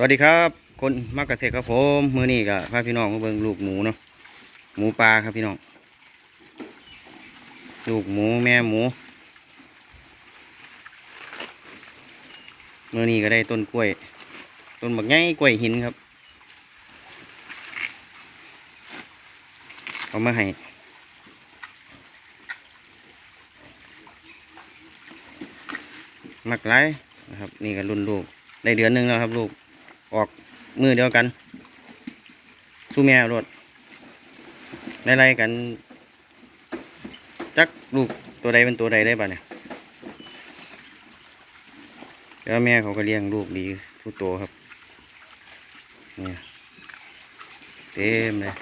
สวัสดีครับคนมักเกษตรครับผมมือนี้กับพาพี่น้องมาเบิ่งลูกหมูเนาะหมูปลาครับพี่น้อง ลูกหมูแม่หมู มือนี้ก็ได้ต้นกล้วย ต้นบักไงกล้วยหินครับ เอามาให้มักไรนะครับ นี่ก็รุ่นลูกได้เดือนหนึ่งแล้วครับลูก ออกมือเดียวกันสู้แม่รถไล่ๆกัน จักลูกตัวใดเป็นตัวใดได้ป่ะเนี่ยแล้วแม่เขาก็เลี้ยงลูกดีทุกตัวครับเนี่ยเต็มเลย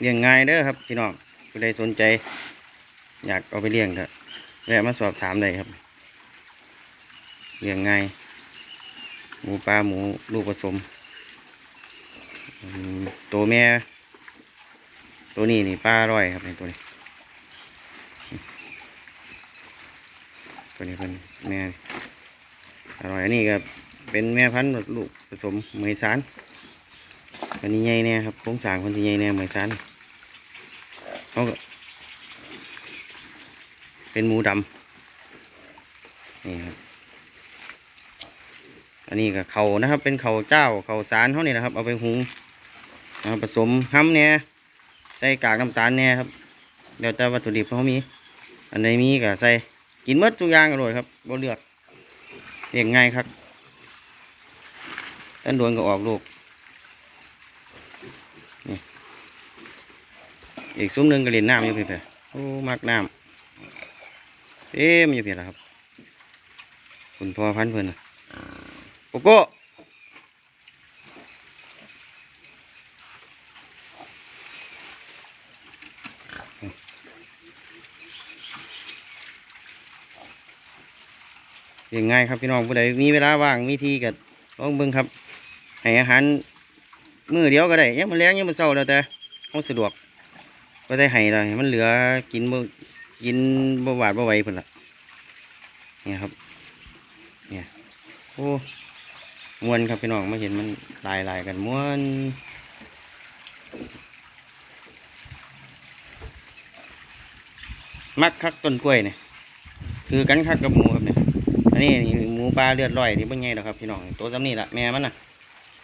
เลี้ยงง่ายเด้อครับพี่น้องผู้ใดสนใจ อยากเอาไปเลี้ยงก็แวะมาสอบถามได้ครับเลี้ยงง่ายหมูปลาหมูลูกผสมตัวแม่ ตัวนี้นี่ปลาร้อยครับในตัวนี้ ตัวนี้เป็นแม่อร่อยอันนี้ก็เป็นแม่พันธุ์ลูกผสมเหมยสานอันนี้ใหญ่เนี่ยครับโครงสร้างคนที่ใหญ่เนี่ยเหมยสานเขาก็ เป็นหมูดำนี่ครับอันนี้ก็เขานะครับ เป็นเขาเจ้าเขาสารเขานี่นะครับ เอาไปหุงนะครับผสมห้ำเนี่ยใส่กากน้ำตาลเนี่ยครับเดี๋ยวแต่วัตถุดิบเขามี อันไหนมีก็ใส่กินหมดทุกอย่างอร่อยครับบ่เลือกเลี้ยงง่ายครับต้นโดนก็ออกลูกนี่อีกซุ้มหนึ่งก็เล่นน้ำอยู่เพื่อนๆโอ้มักน้ำ เอ๊มันจะเปลี่ยนแล้วครับ คุณพ่อพันเพื่อนนะโกโก้ยังไงครับพี่น้องผู้ใดมีเวลาว่างมีที่ก็ลองเบิ่งครับให้อาหารมือเดียวก็ได้ยังมันแรงยังมันเศร้าแล้วแต่เขาสะดวกก็ได้ให้เลยมันเหลือกินบ่ กินบ่หวาดบ่ไหวเพิ่นละเนี่ยครับ เนี่ยโอ้มวนครับพี่น้องมาเห็นมันลายลายกันม้วนมักคักต้นกล้วยเนี่ยคือกันคักกับหมูครับเนี่ยอันนี้นี่หมูปลาเลือดลอยที่เป็นไงหรอครับพี่น้องตัวซ้ำนี่แหละแม่มันน่ะ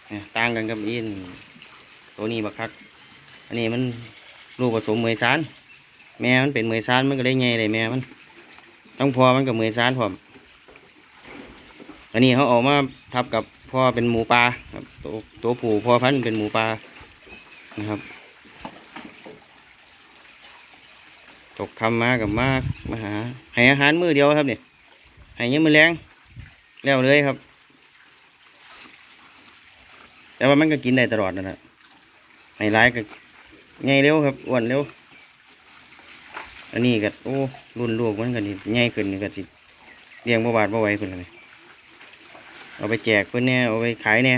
เนี่ยต่างกันกับอินตัวนี้บักคัก อันนี้มันลูกผสมเมยซาน แม่มันเป็นเหมยซานมันก็ได้ไงเลยแม่มัน ต้องพอมันกับมือซานพร้อมอันนี้เขาออกมาทับกับพ่อเป็นหมูปลาครับตัวตัวผู้พ่อพันธุ์เป็นหมูปลานะครับ ตกคำมากับมากมาหาให้อาหารมือเดียวครับเนี่ยให้ยังมือแรงแล้วเลยครับ แต่ว่ามันก็กินได้ตลอดนั่นแหละให้ร้ายก็ไงเร็วครับอ้วนเร็ว อันนี้ก็โอ้รุ่นลูกมันก็นี่ใหญ่ขึ้นนี่ก็สิเลี้ยงบ่บาดบ่ไหวขึ้นเลยเอาไปแจกเพื่อนแน่เอาไปขายแน่